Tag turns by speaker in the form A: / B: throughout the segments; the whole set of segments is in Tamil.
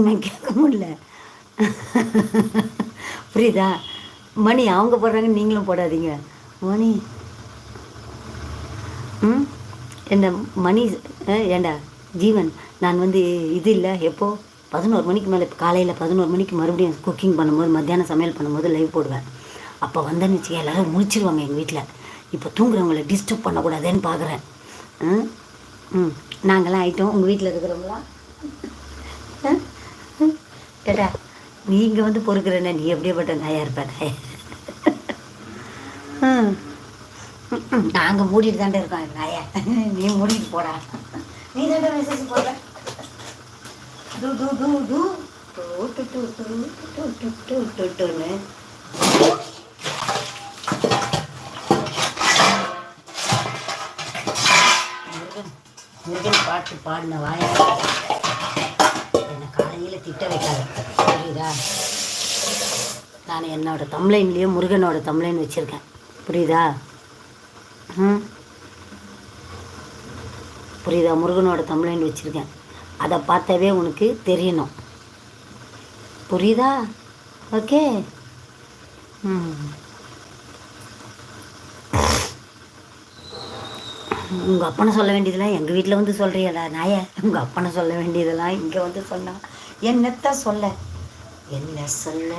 A: நான் கேட்க முடியல. புரியுதா? மணி அவங்க போடுறாங்க நீங்களும் போடாதீங்க. மணி. ம்? என்ன மணி ஏண்டா? ஜீவன் நான் வந்து இது இல்லை. எப்போ? பதினோரு மணிக்கு மேலே காலையில் பதினோரு மணிக்கு மறுபடியும் குக்கிங் பண்ணும்போது மத்தியானம் சமையல் பண்ணும்போது லைவ் போடுவேன். அப்போ வந்தேன்னு வச்சுக்க எல்லாரும் முடிச்சிருவாங்க எங்கள் வீட்டில் இப்போ தூங்குறவங்கள டிஸ்டர்ப் பண்ணக்கூடாதுன்னு பார்க்குறேன் ம்? ம். நாங்களாம் ஆகிட்டோம் உங்கள் வீட்டில் இருக்கிறவங்களாம்? கேட்டா நீங்கள் வந்து பொறுக்கிறேன்னா நீ எப்படியேப்பட்ட நாயாக இருப்ப நாங்கள் மூடிட்டு தாண்டே இருக்கோம் நாயா நீ மூடிட்டு போடா நீ தாண்டா மெசேஜ் போடுற முருகன் பாட்டு பாடின வாயா என்னை திட்ட வைக்காத. புரியுதா? நான் என்னோட தம்ளைன்லேயே முருகனோட தம்ளைன் வச்சுருக்கேன். புரியுதா? ம். புரியுதா? முருகனோட தம்ளைன் வச்சுருக்கேன். அதை பார்த்தாவே உனக்கு தெரியணும். புரியுதா? ஓகே? ம். உங்கள் அப்பனை சொல்ல வேண்டியதெல்லாம் எங்கள் வீட்டில் வந்து சொல்கிறியடா நாய. உங்கள் அப்பனை சொல்ல வேண்டியதெல்லாம் இங்கே வந்து சொன்னால் என்னத்த சொல்ல? என்ன சொல்ல?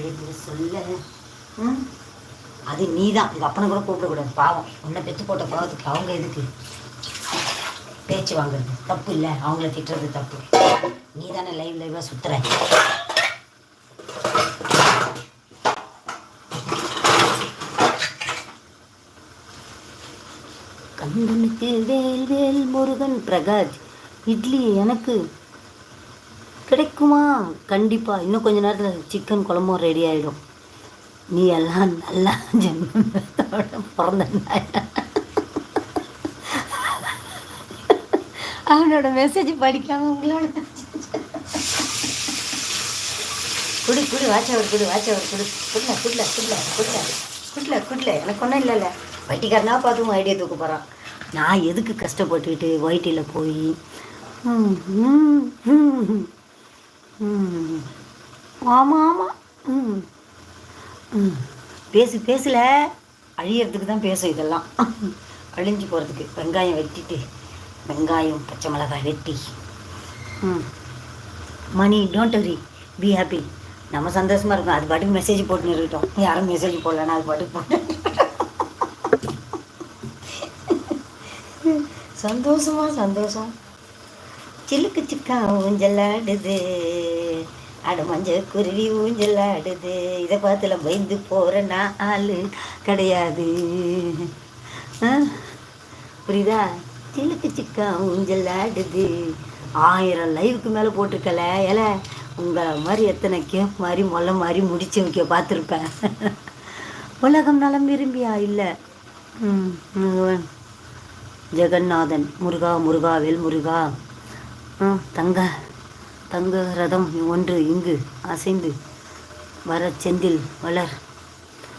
A: என்ன சொல்ல? அது நீ தான் உங்கள் அப்பனை கூட கூப்பிடக்கூடாது பாவம். உன்னை பெற்று போட்ட பாவத்துக்கு அவங்க எதுக்கு? பேச்சு வாங்குறது. தப்பு இல்லை. அவங்கள திட்டுறது தப்பு. நீ தானே லைவ் லைவாக சுற்றுற கந்தனுக்கு வேல் வேல் முருகன் பிரகாஷ். இட்லி எனக்கு கிடைக்குமா? கண்டிப்பாக இன்னும் கொஞ்ச நேரத்தில் சிக்கன் குழம்பும் ரெடி ஆகிடும் நீ எல்லாம் நல்லா ஜென்மத்தோட பிறந்த. அவனோட மெசேஜ் படிக்காம உங்களோட குடு குடு வாட்சவர் குடு வாட்சவர் குடு. குட்ல குட்ல குட்ல குட்ல. குட்ல குட்ல. எனக்கு ஒன்றும் இல்லைல்ல. வட்டிக்காரனா பார்த்து ஐடியா தூக்க போகிறான் நான் எதுக்கு கஷ்டப்பட்டுக்கிட்டு ஒயிட்டியில் போய் ம், ம், ம். ஆமாம் ஆமாம் ம். ம். பேசு பேசல. அழியறதுக்கு தான் பேசும் இதெல்லாம். அழிஞ்சு போகிறதுக்கு வெங்காயம் வெட்டிட்டு வெங்காயம் பச்சை மிளகாய் வெட்டி. ம். Money don't worry be happy நம்ம சந்தோஷமாக இருக்கும். அது பாட்டுக்கு மெசேஜ் போட்டுன்னு இருக்கட்டும். யாரும் மெசேஜ் போடலன்னா அது பாட்டுக்கு போட்டு சந்தோஷமா சந்தோஷம். சிலுக்கு சிக்கா ஊஞ்சலாடுது அட மஞ்ச குருவி ஊஞ்சலாடுது இதை பார்த்துல பயந்து போகிற நான் கிடையாது. ஆ? புரியுதா? சிலுக்கு சிக்கா ஊஞ்சலாடுது ஆயிரம் லைவுக்கு மேலே போட்டிருக்கல ஏல? உங்களை மாதிரி எத்தனை கேப் மாதிரி மொல்ல மாதிரி முடிச்சு வைக்க பார்த்துருப்பேன். உலகம் நலம் விரும்பியா? இல்லை. ஜெகநாதன் முருகா முருகா வேல் முருகா தங்க தங்க ரதம் ஒன்று இங்கு அசைந்து வர செந்தில் வளர்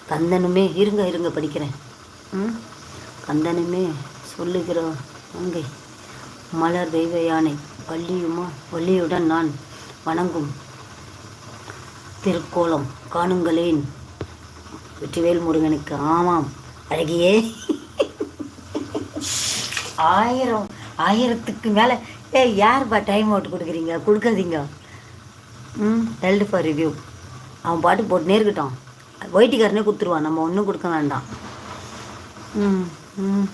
A: கந்தனுமே இருங்க இருங்க படிக்கிறேன். ம்? கந்தனுமே சொல்லுகிறோம் அங்கை. மலர் தெய்வ யானை வள்ளியுமா வள்ளியுடன் நான் வணங்கும் திருக்கோலம் காணுங்களேன். வெற்றிவேல் முருகனுக்கு ஆமாம் அழகியே. ஆயிரம் ஆயிரத்துக்கு மேலே ஏய் யாருப்பா டைம் அவுட் கொடுக்குறீங்க? கொடுக்காதீங்க. ம் ஹெல்டு ஃபார் ரிவ்யூ அவன் பாட்டு போட்டுனே இருக்கட்டும். ஒயிட்டிக்காரனே கொடுத்துருவான். நம்ம ஒன்றும் கொடுக்க வேண்டாம். ம் ம்.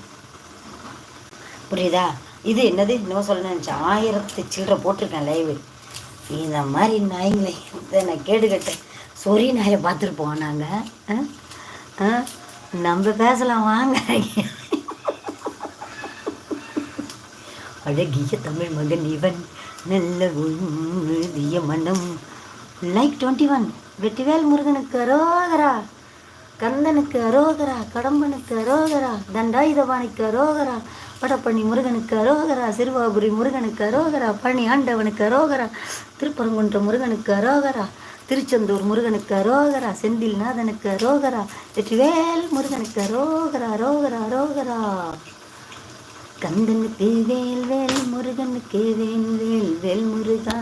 A: புரியுதா? இது என்னது? இன்னும் சொல்ல நினச்சேன். ஆயிரத்து சில்லற போட்டிருக்கேன் லைவு இந்த மாதிரி நாய்களை இதை நான் கேடு கேட்டேன். சொறி நாயை பார்த்துருப்போம் நாங்கள் ஆ? நம்ம பேசலாம். வாங்க. அழகிய தமிழ் மகன் இவன். நல்ல உழுதிய மனம். லைக் டுவெண்ட்டி ஒன் வெற்றிவேல் முருகனுக்கு அரோகரா. கந்தனுக்கு அரோகரா. கடம்பனுக்கு அரோகரா. தண்டாயுதபாணிக்கு அரோகரா. வடபழனி முருகனுக்கு அரோகரா. சிறுவாபுரி முருகனுக்கு அரோகரா. பழனி ஆண்டவனுக்கு அரோகரா. திருப்பரங்குன்ற முருகனுக்கு அரோகரா. திருச்செந்தூர் முருகனுக்கு அரோகரா. செந்தில் நாதனுக்கு அரோகரா. வெற்றிவேல் முருகனுக்கு அரோகரா. அரோகரா. அரோகரா. கந்தனுக்கு வேல் வேல் முருகனுக்கு வேல் வேல் வேல் முருகா